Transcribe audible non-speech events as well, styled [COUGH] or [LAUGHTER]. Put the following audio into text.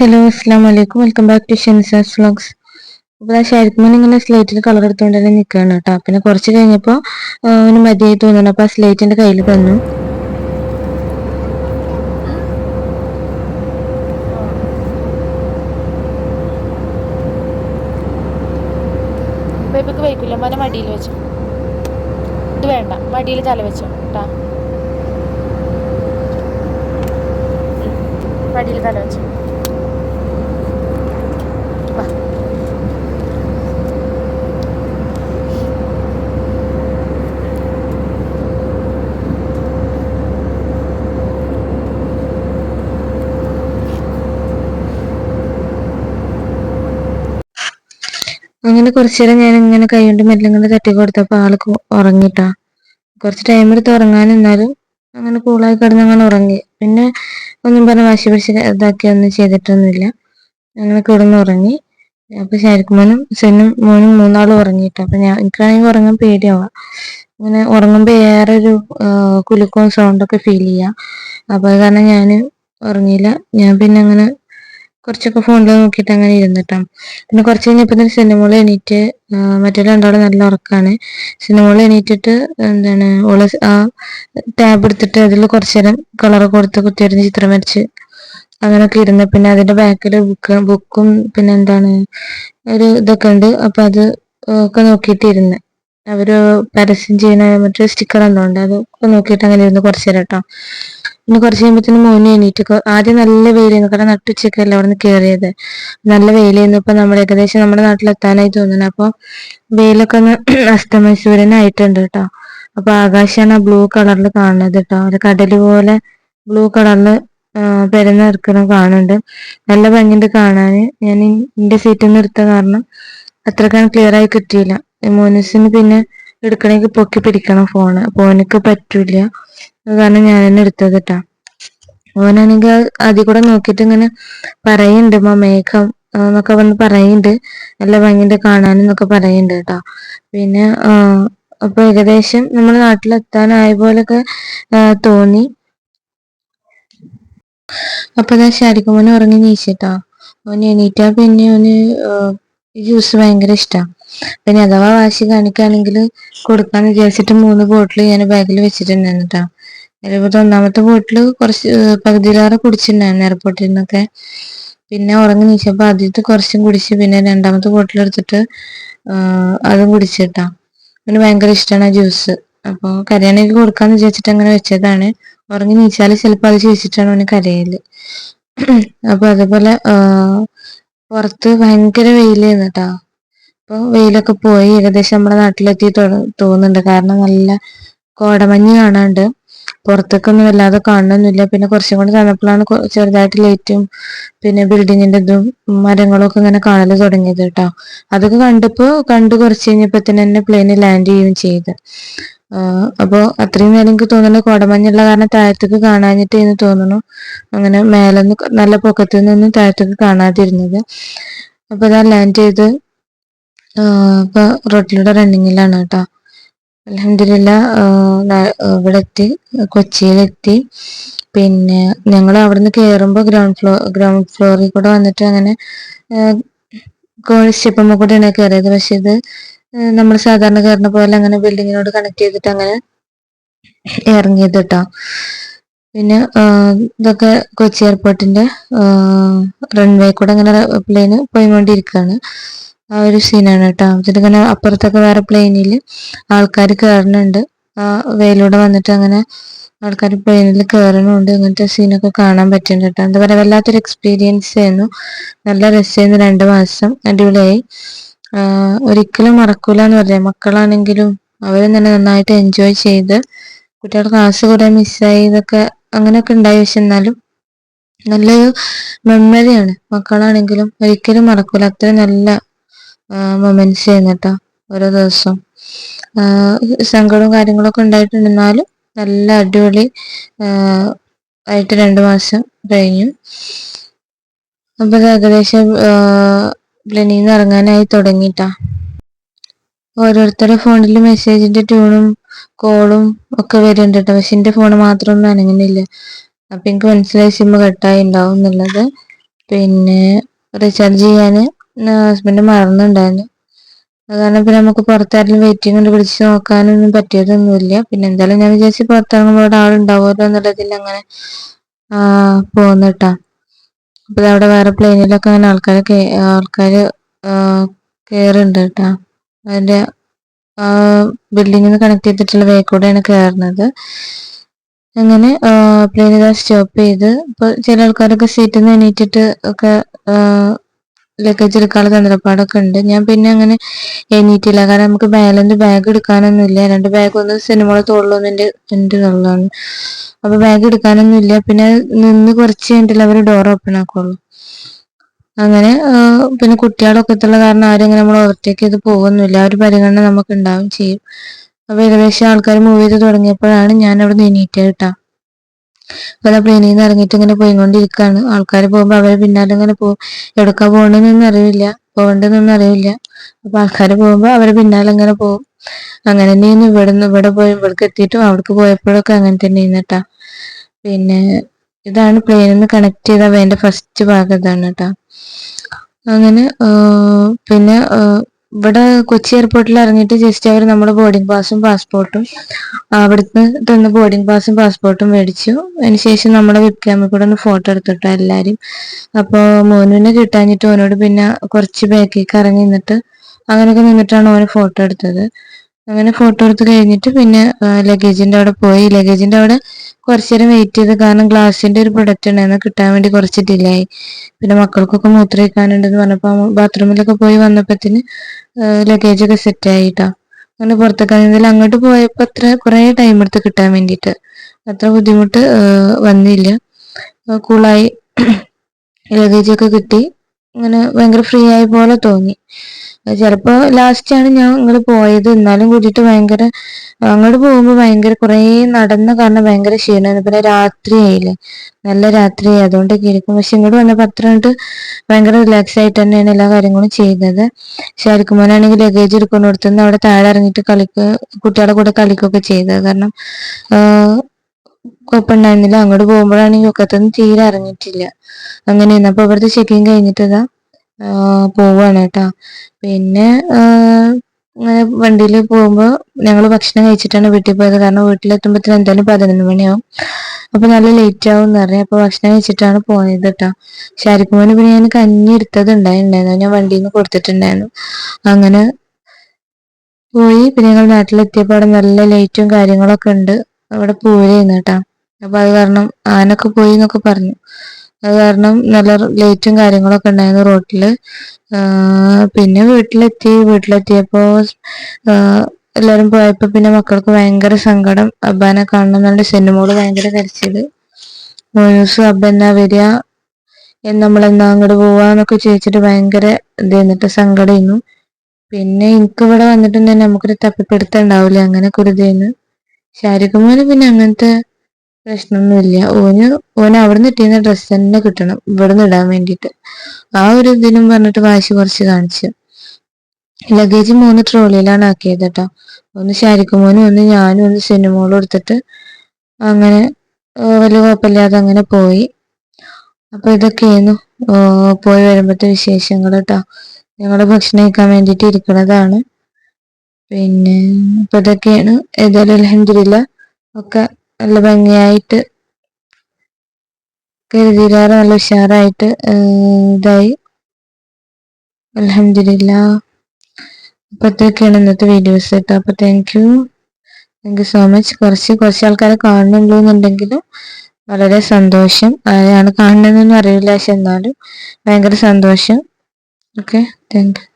Hello അസ്സാം വലൈക്കും welcome back to ഷെൻസാസ് വ്ളോഗ്സ് അപ്പോൾ ആ ശരിക്കും ഇങ്ങനെ സ്ലേറ്റിൽ കളർ എടുത്തുകൊണ്ട് തന്നെ നിൽക്കുകയാണ് കേട്ടോ. പിന്നെ കുറച്ച് കഴിഞ്ഞപ്പോൾ അവന് മതിയായി തോന്നുന്നു. അപ്പോൾ ആ സ്ലേറ്റിന്റെ കയ്യിൽ തന്നു ബേബിക്ക് മോനെ മടിയിൽ വെച്ചു. ഇത് വേണ്ട. മടിയിൽ തല വെച്ചു. കേട്ടാ മടിയിൽ തല വെച്ചു. അങ്ങനെ കുറച്ചു നേരം ഞാൻ ഇങ്ങനെ കൈ കൊണ്ട് മെല്ലെ ഇങ്ങനെ തട്ടി കൊടുത്തപ്പോൾ ആൾ ഉറങ്ങിട്ടാ. കുറച്ച് ടൈം എടുത്ത് ഉറങ്ങാൻ നിന്നാലും അങ്ങനെ കൂളായി കിടന്ന് അങ്ങനെ ഉറങ്ങി. പിന്നെ ഒന്നും പറഞ്ഞ് വാശി പിടിച്ച് ഇതാക്കി ഒന്നും ചെയ്തിട്ടൊന്നുമില്ല. അങ്ങനെ കിടന്ന് ഉറങ്ങി. അപ്പൊ ശരിക്കുമോനും സെന്നും മോനും മൂന്നാളും ഉറങ്ങിട്ടോ അപ്പൊ ഞാൻ എനിക്കാണെങ്കിൽ ഉറങ്ങാൻ പേടിയാവാ. അങ്ങനെ ഉറങ്ങുമ്പോ ഏറെ ഒരു കുലുക്കവും സൗണ്ടൊക്കെ ഫീൽ ചെയ്യാം. അപ്പൊ അത് കാരണം ഞാൻ ഉറങ്ങിയില്ല. ഞാൻ പിന്നെ അങ്ങനെ കുറച്ചൊക്കെ ഫോണിൽ നോക്കിയിട്ട് അങ്ങനെ ഇരുന്നിട്ടാ. പിന്നെ കുറച്ച് കഴിഞ്ഞപ്പോൾ തന്നെ സിനിമകൾ എണീറ്റ് മറ്റേ രണ്ടാളും നല്ല ഉറക്കാണ്. സിനിമകൾ എണീറ്റിട്ട് എന്താണ് ഓൾ ആ ടാബ് എടുത്തിട്ട് അതിൽ കുറച്ച് നേരം കളർ കൊടുത്ത് കുത്തിയിരുന്ന് ചിത്രം വരച്ച് അങ്ങനൊക്കെ ഇരുന്ന്. പിന്നെ അതിന്റെ ബാക്കിൽ ബുക്ക് ബുക്കും പിന്നെ എന്താണ് ഒരു ഇതൊക്കെ ഉണ്ട്. അപ്പൊ അത് ഒക്കെ നോക്കിയിട്ട് ഇരുന്ന്. അവർ പരസ്യം ചെയ്യുന്ന മറ്റൊരു സ്റ്റിക്കർ ഉണ്ട് അതൊക്കെ നോക്കിയിട്ട് അങ്ങനെ ഇരുന്ന് കുറച്ചു നേരം കേട്ടോ. പിന്നെ കുറച്ച് കഴിയുമ്പോഴത്തേനും മോന് എണീറ്റ് ആദ്യം നല്ല വെയിലായിരുന്നു കാരണം നട്ടുച്ചയ്ക്കല്ല അവിടെ നിന്ന് കയറിയത് നല്ല വെയിലായിരുന്നു. ഇപ്പൊ നമ്മൾ ഏകദേശം നമ്മുടെ നാട്ടിലെത്താനായി തോന്നുന്നു. അപ്പൊ വെയിലൊക്കെ ഒന്ന് [CLEARS THROAT] അസ്തമസൂര്യനായിട്ടുണ്ട് കേട്ടോ. അപ്പൊ ആകാശമാണ് ബ്ലൂ കളറിൽ കാണുന്നത് കേട്ടോ. ഒരു കടൽ പോലെ ബ്ലൂ കളറിൽ പെരുന്ന നിൽക്കണം കാണുന്നുണ്ട്. നല്ല ഭംഗിയുണ്ട് കാണാന് ഞാൻ എന്റെ സീറ്റിൽ നിന്ന് എടുത്ത കാരണം അത്രക്കാൻ ക്ലിയർ ആയി കിട്ടിയില്ല. മോനസിന് പിന്നെ എടുക്കണമെങ്കിൽ പൊക്കി പിടിക്കണം ഫോണ് ഓനക്ക് പറ്റൂല കാരണം ഞാൻ തന്നെ എടുത്തത് കേട്ടാ. ഓനാണെങ്കിൽ അതിൽ കൂടെ നോക്കിയിട്ട് ഇങ്ങനെ പറയുന്നുണ്ട് മേഘം എന്നൊക്കെ വന്ന് പറയുന്നുണ്ട് നല്ല ഭംഗിയുണ്ട് കാണാനെന്നൊക്കെ പറയുന്നുണ്ട് കേട്ടോ. പിന്നെ അപ്പൊ ഏകദേശം നമ്മുടെ നാട്ടിലെത്താനായ പോലൊക്കെ തോന്നി. അപ്പൊ ഞാൻ ശരിക്കുമോനെ ഉറങ്ങി നീച്ചിട്ടോ. ഓന് എണീറ്റാ പിന്നെ ഓന് ജ്യൂസ് ഭയങ്കര ഇഷ്ടാ. പിന്നെ അഥവാ വാശി കാണിക്കുകയാണെങ്കിൽ കൊടുക്കാന്ന് വിചാരിച്ചിട്ട് മൂന്ന് ബോട്ടിൽ ഞാൻ ബാഗിൽ വെച്ചിട്ടുണ്ടായിരുന്നു കേട്ടോ അതിലിപ്പോ ഒന്നാമത്തെ ബോട്ടിൽ കുറച്ച് പകുതിയിലേറെ കുടിച്ചിട്ടുണ്ടായിരുന്നു എയർപോർട്ടിൽ നിന്നൊക്കെ പിന്നെ ഉറങ്ങി നീച്ചപ്പോൾ ആദ്യത്തെ കുറച്ചും കുടിച്ച് പിന്നെ രണ്ടാമത്തെ ബോട്ടിൽ എടുത്തിട്ട് അതും കുടിച്ചിട്ടാ. അവന് ഭയങ്കര ഇഷ്ടമാണ് ആ ജ്യൂസ് അപ്പോൾ കരയാണെങ്കിൽ കൊടുക്കാന്ന് വിചാരിച്ചിട്ട് അങ്ങനെ വെച്ചതാണ്. ഉറങ്ങി നീച്ചാൽ ചിലപ്പോൾ അത് ചോദിച്ചിട്ടാണ് അവന് കരയൽ. അപ്പൊ അതേപോലെ പുറത്ത് ഭയങ്കര വെയിലായിരുന്നു കേട്ടോ അപ്പൊ വെയിലൊക്കെ പോയി ഏകദേശം നമ്മുടെ നാട്ടിലെത്തി തോന്നുന്നുണ്ട്. കാരണം നല്ല കോടമഞ്ഞ് കാണാണ്ട് പുറത്തേക്കൊന്നും വല്ലാതെ കാണുന്നൊന്നുമില്ല പിന്നെ കുറച്ചും കൂടി തന്നപ്പോഴാണ് ചെറുതായിട്ട് ലൈറ്റും പിന്നെ ബിൽഡിങ്ങിന്റെ ഇതും മരങ്ങളും ഒക്കെ ഇങ്ങനെ കാണൽ തുടങ്ങിയത് കേട്ടോ. അതൊക്കെ കണ്ടപ്പോ കണ്ടു കുറച്ച് കഴിഞ്ഞപ്പോ തന്നെ പ്ലെയിന് ലാൻഡ് ചെയ്യുകയും ചെയ്ത്. അപ്പോൾ അപ്പൊ അത്രയും നേരം എനിക്ക് തോന്നുന്നു കോടമഞ്ഞുള്ള കാരണം താഴത്തേക്ക് കാണാഞ്ഞിട്ട് എന്ന് തോന്നുന്നു. അങ്ങനെ മേലെ നല്ല പൊക്കത്തിൽ നിന്നും താഴത്തേക്ക് കാണാതിരുന്നത്. അപ്പൊ ഞാൻ ലാൻഡ് ചെയ്ത് ഇപ്പൊ റോട്ടിലൂടെ റണ്ണിങ്ങിലാണ് കേട്ടോ. അലഹമില്ല ഇവിടെ എത്തി കൊച്ചിയിലെത്തി. പിന്നെ ഞങ്ങൾ അവിടുന്ന് കയറുമ്പോൾ ഗ്രൗണ്ട് ഫ്ലോർ ഗ്രൗണ്ട് ഫ്ലോറിൽ കൂടെ വന്നിട്ട് അങ്ങനെ സ്റ്റെപ്പുമ്മ കൂടെയാണ് കയറിയത് പക്ഷെ ഇത് നമ്മൾ സാധാരണ കയറുന്ന പോലെ അങ്ങനെ ബിൽഡിങ്ങിനോട് കണക്ട് ചെയ്തിട്ട് അങ്ങനെ ഇറങ്ങിയത് കേട്ടോ പിന്നെ ഇതൊക്കെ കൊച്ചി എയർപോർട്ടിന്റെ റൺവേ കൂടെ അങ്ങനെ പ്ലെയിന് പോയിക്കൊണ്ടിരിക്കുകയാണ് ആ ഒരു സീനാണ് കേട്ടോ. ഇതിങ്ങനെ അപ്പുറത്തൊക്കെ വേറെ പ്ലെയിനിൽ ആൾക്കാർ കയറുന്നുണ്ട് ആ വേലൂടെ വന്നിട്ട് അങ്ങനെ ആൾക്കാർ പ്ലെയിനിൽ കയറുന്നുണ്ട് അങ്ങനത്തെ സീനൊക്കെ കാണാൻ പറ്റുന്നുണ്ട് കേട്ടോ. എന്താ പറയുക വല്ലാത്തൊരു എക്സ്പീരിയൻസ് ആയിരുന്നു. നല്ല രസമായിരുന്നു രണ്ട് മാസം. അടിപൊളിയായി. ഒരിക്കലും മറക്കൂല എന്ന് പറയാം. മക്കളാണെങ്കിലും അവരും തന്നെ നന്നായിട്ട് എൻജോയ് ചെയ്ത് കുട്ടികൾ ക്ലാസ് കുറെ മിസ്സായി ഇതൊക്കെ അങ്ങനെയൊക്കെ ഉണ്ടായി. പക്ഷെ എന്നാലും നല്ലൊരു മെമ്മറിയാണ് മക്കളാണെങ്കിലും ഒരിക്കലും മറക്കൂല. അത്ര നല്ല മൊമെന്റ്സ് ആയിരുന്നു കേട്ടോ ഓരോ ദിവസം. സങ്കടവും കാര്യങ്ങളൊക്കെ ഉണ്ടായിട്ടുണ്ടെന്നാലും നല്ല അടിപൊളി ആയിട്ട് രണ്ടു മാസം കഴിഞ്ഞു. അപ്പൊ ഇത് ഏകദേശം പ്ലെയിനിൽ നിന്ന് ഇറങ്ങാനായി തുടങ്ങിട്ടാ. ഓരോരുത്തരുടെ ഫോണിൽ മെസ്സേജിന്റെ ട്യൂണും കോളും ഒക്കെ വരുന്നുണ്ട് കേട്ടോ പക്ഷെ എന്റെ ഫോൺ മാത്രം ഒന്നും അനങ്ങുന്നില്ല. അപ്പൊ എനിക്ക് മനസ്സിലായി സിമ്മ് കട്ടായി ഉണ്ടാവും എന്നുള്ളത്. പിന്നെ റീചാർജ് ചെയ്യാൻ ഹസ്ബൻഡ് മറന്നുണ്ടായിരുന്നു. അത് കാരണം പിന്നെ നമുക്ക് പുറത്താരെങ്കിലും വെയിറ്റിംഗ് കൊണ്ട് വിളിച്ച് നോക്കാനൊന്നും പറ്റിയതൊന്നുമില്ല. പിന്നെ എന്തായാലും ഞാൻ വിചാരിച്ചു പുറത്തിറങ്ങുമ്പോൾ അവിടെ ആളുണ്ടാവുമല്ലോ എന്നുള്ളതിൽ അങ്ങനെ പോന്നിട്ടാ അപ്പൊ അവിടെ വേറെ പ്ലെയിനിലൊക്കെ അങ്ങനെ ആൾക്കാർ ആൾക്കാർ കയറുന്നുണ്ട് കേട്ടോ ബിൽഡിങ്ങിൽ നിന്ന് കണക്ട് ചെയ്തിട്ടുള്ള വേ കൂടെയാണ് കയറുന്നത് അങ്ങനെ പ്ലെയിൻ ഇതാ സ്റ്റോപ്പ് ചെയ്ത്. ഇപ്പൊ ചില ആൾക്കാരൊക്കെ സീറ്റിൽ നിന്ന് എണീറ്റിട്ട് ഒക്കെ ലഗേജ് എടുക്കാനുള്ള തന്ത്രപ്പാടൊക്കെ ഉണ്ട് ഞാൻ പിന്നെ അങ്ങനെ എണീറ്റില്ല. കാരണം നമുക്ക് ബാലന്റെ ബാഗ് എടുക്കാനൊന്നും ഇല്ല രണ്ട് ബാഗ് ഒന്ന് സിനിമകൾ തോളിലൊന്നും എന്റെ എന്റെ തോളിലാണ് അപ്പൊ ബാഗ് എടുക്കാനൊന്നും ഇല്ല പിന്നെ നിന്ന് കുറച്ച് കഴിഞ്ഞിട്ടില്ല അവർ ഡോർ ഓപ്പൺ ആക്കുള്ളൂ. അങ്ങനെ പിന്നെ കുട്ടികളൊക്കെ എത്തുള്ള കാരണം ആരും ഇങ്ങനെ നമ്മൾ ഓവർടേക്ക് ചെയ്ത് പോകുന്നില്ല ആ ഒരു പരിഗണന നമുക്ക് ഉണ്ടാവും ചെയ്യും. അപ്പൊ ഏകദേശം ആൾക്കാർ മൂവ് ചെയ്ത് തുടങ്ങിയപ്പോഴാണ് ഞാൻ അവിടെ നീനീറ്റ് കേട്ടാ അപ്പൊ അതാ പ്ലെയിനിൽ നിന്ന് ഇറങ്ങിയിട്ട് ഇങ്ങനെ പോയിക്കൊണ്ടിരിക്കുകയാണ്. ആൾക്കാർ പോകുമ്പോൾ അവരെ പിന്നാലെ ഇങ്ങനെ പോകും. എവിടേക്കാ പോകണമെന്നൊന്നും അറിയില്ല. പോകേണ്ടതെന്നൊന്നും അറിയില്ല. അപ്പൊ ആൾക്കാർ പോകുമ്പോൾ അവരെ പിന്നാലെ ഇങ്ങനെ പോകും. അങ്ങനെ തന്നെയാണ് ഇവിടെ നിന്ന് ഇവിടെ പോയി ഇവിടേക്ക് എത്തിയിട്ടും അവിടേക്ക് പോയപ്പോഴൊക്കെ അങ്ങനെ തന്നെ കേട്ടാ. പിന്നെ ഇതാണ് പ്ലെയിനിൽ നിന്ന് കണക്ട് ചെയ്ത വേണ്ട ഫസ്റ്റ് ഭാഗം ഇതാണ് കേട്ടോ. അങ്ങനെ പിന്നെ ഇവിടെ കൊച്ചി എയർപോർട്ടിൽ ഇറങ്ങിയിട്ട് ജസ്റ്റ് അവർ നമ്മുടെ ബോർഡിംഗ് പാസും പാസ്പോർട്ടും അവിടുന്ന് തന്ന ബോർഡിംഗ് പാസും പാസ്പോർട്ടും മേടിച്ചു. അതിനുശേഷം നമ്മുടെ വെബ് ക്യാമിൽ കൂടെ ഒന്ന് ഫോട്ടോ എടുത്തിട്ടോ എല്ലാവരും അപ്പോൾ മോനുവിനെ കിട്ടാഞ്ഞിട്ട് ഓനോട് പിന്നെ കുറച്ച് ബാക്കിലേക്ക് ഇറങ്ങി നിന്നിട്ട് അങ്ങനെയൊക്കെ നിന്നിട്ടാണ് ഓന് ഫോട്ടോ എടുത്തത്. അങ്ങനെ ഫോട്ടോ എടുത്ത് കഴിഞ്ഞിട്ട് പിന്നെ ലഗേജിന്റെ അവിടെ പോയി. ലഗേജിന്റെ അവിടെ കുറച്ചു നേരം വെയിറ്റ് ചെയ്ത് കാരണം ഗ്ലാസിന്റെ ഒരു പ്രൊഡക്റ്റ് ഉണ്ടായിരുന്നു. കിട്ടാൻ വേണ്ടി കുറച്ച് ഡിലേ ആയി. പിന്നെ മക്കൾക്കൊക്കെ മൂത്രമൊഴിക്കാനുണ്ടെന്ന് പറഞ്ഞപ്പോൾ ബാത്റൂമിലൊക്കെ പോയി വന്നപ്പത്തിന് ലഗേജ് ഒക്കെ സെറ്റ് ആയിട്ടാ അങ്ങനെ പുറത്തൊക്കെ ആണെങ്കിൽ അങ്ങോട്ട് പോയപ്പോൾ അത്ര കുറേ ടൈം എടുത്ത് കിട്ടാൻ വേണ്ടിയിട്ട്. അത്ര ബുദ്ധിമുട്ട് വന്നില്ല. കൂളായി ലഗേജ് [COUGHS] ഒക്കെ കിട്ടി. അങ്ങനെ ഭയങ്കര ഫ്രീ ആയ പോലെ തോന്നി. ചിലപ്പോ ആണ് ഞാൻ ഇങ്ങോട്ട് പോയത്. എന്നാലും കൂടിയിട്ട് ഭയങ്കര അങ്ങോട്ട് പോകുമ്പോൾ ഭയങ്കര കുറേ നടന്ന കാരണം ഭയങ്കര ക്ഷീണമായിരുന്നു പിന്നെ രാത്രിയായില്ലേ നല്ല രാത്രിയായി അതുകൊണ്ട് ഇരിക്കും. പക്ഷെ ഇങ്ങോട്ട് വന്നപ്പോൾ അത്ര കണ്ട് ഭയങ്കര റിലാക്സ് ആയിട്ട് തന്നെയാണ് എല്ലാ കാര്യങ്ങളും ചെയ്തത്. ശാരിക്കുമോനാണെങ്കിൽ ലഗേജ് എടുക്കുന്നിടത്തുനിന്ന് അവിടെ താഴെ ഇറങ്ങിയിട്ട് കളിക്ക് കുട്ടികളുടെ കൂടെ കളിക്കുകയൊക്കെ ചെയ്തത്. കാരണം കുഴപ്പമുണ്ടായിരുന്നില്ല. അങ്ങോട്ട് പോകുമ്പോഴാണെങ്കിൽ ഒക്കത്തൊന്നും തീരെ അറിഞ്ഞിട്ടില്ല. അങ്ങനെ അപ്പൊ ഇവിടുത്തെ ചെക്കിങ് കഴിഞ്ഞിട്ടതാ പോവാണ് കേട്ടോ. പിന്നെ അങ്ങനെ വണ്ടിയിൽ പോകുമ്പോൾ ഞങ്ങൾ ഭക്ഷണം കഴിച്ചിട്ടാണ് വീട്ടിൽ പോയത്. കാരണം വീട്ടിലെത്തുമ്പോഴത്തേന് എന്തായാലും പതിനൊന്ന് മണിയാവും. അപ്പൊ നല്ല ലേറ്റ് ആവും എന്ന് അപ്പൊ ഭക്ഷണം കഴിച്ചിട്ടാണ് പോയത് കേട്ടോ. ഷാരിക്കുമോന് പിന്നെ ഞാൻ കഞ്ഞി എടുത്തത് ഉണ്ടായിട്ടുണ്ടായിരുന്നു. ഞാൻ വണ്ടിയിൽ നിന്ന് കൊടുത്തിട്ടുണ്ടായിരുന്നു. അങ്ങനെ പോയി. പിന്നെ ഞങ്ങൾ നാട്ടിലെത്തിയപ്പോൾ അവിടെ നല്ല ലൈറ്റും കാര്യങ്ങളൊക്കെ ഉണ്ട്. അവിടെ പൂരായിരുന്നു കേട്ടാ. അപ്പൊ അത് കാരണം ആനൊക്കെ പോയി എന്നൊക്കെ പറഞ്ഞു. അത് കാരണം നല്ല ലൈറ്റും കാര്യങ്ങളൊക്കെ ഉണ്ടായിരുന്നു റോട്ടിൽ പിന്നെ വീട്ടിലെത്തി. വീട്ടിലെത്തിയപ്പോ എല്ലാരും പോയപ്പോ പിന്നെ മക്കൾക്ക് ഭയങ്കര സങ്കടം. അബ്ബാനെ കാണണം എന്നുള്ള സെന്നുമോൾ ഭയങ്കര കരച്ചിൽ. മോനൂസ് അബ്ബ എന്നാ വരിക? നമ്മൾ എന്നാ അങ്ങോട്ട് പോവാന്നൊക്കെ ചോദിച്ചിട്ട് ഭയങ്കര ഇത് എന്നിട്ട് സങ്കടമായിരുന്നു പിന്നെ എനിക്ക് ഇവിടെ വന്നിട്ടുണ്ടെങ്കിൽ നമുക്കൊരു തപ്പിപ്പിടുത്തം ഉണ്ടാവില്ല. അങ്ങനെ കുരുതേന്ന് ശാരികുമാര് പിന്നെ അങ്ങനത്തെ പ്രശ്നമൊന്നുമില്ല ഓന് ഓന് അവിടെ നിന്ന് ഇട്ടിരുന്ന ഡ്രസ്സ് തന്നെ കിട്ടണം. ഇവിടെ നിന്ന് ഇടാൻ വേണ്ടിയിട്ട്. ആ ഒരു ഇതിനും പറഞ്ഞിട്ട് വാശി കുറച്ച് കാണിച്ചു. ലഗേജ് മൂന്ന് ട്രോളിയിലാണ് ആക്കിയത് കേട്ടോ. ഒന്ന് ശാരിക്കുമോനും ഒന്ന് ഞാനും ഒന്ന് സിനിമകളും എടുത്തിട്ട് അങ്ങനെ വലിയ കുഴപ്പമില്ലാതെ അങ്ങനെ പോയി. അപ്പൊ ഇതൊക്കെയായിരുന്നു. പോയി വരുമ്പോഴത്തെ വിശേഷങ്ങൾ കേട്ടോ. ഞങ്ങൾ ഭക്ഷണം കഴിക്കാൻ വേണ്ടിയിട്ട് ഇരിക്കുന്നതാണ്. പിന്നെ അപ്പൊ ഇതൊക്കെയാണ് ഏതായാലും അലഹമില്ല ഒക്കെ നല്ല ഭംഗിയായിട്ട് കരുതിയിലാറ് നല്ല ഉഷാറായിട്ട് ഇതായി. അലഹമില്ല അപ്പൊ ഇതൊക്കെയാണ് ഇന്നത്തെ വീഡിയോസ് കേട്ടോ അപ്പൊ thank you thank you so much കുറച്ച് കുറച്ച് ആൾക്കാരെ കാണുന്നുള്ളൂ എന്നുണ്ടെങ്കിലും വളരെ സന്തോഷം. ആരെയാണ് കാണുന്നതെന്നൊന്നും അറിയില്ല പക്ഷെ എന്നാലും ഭയങ്കര സന്തോഷം. Okay thank you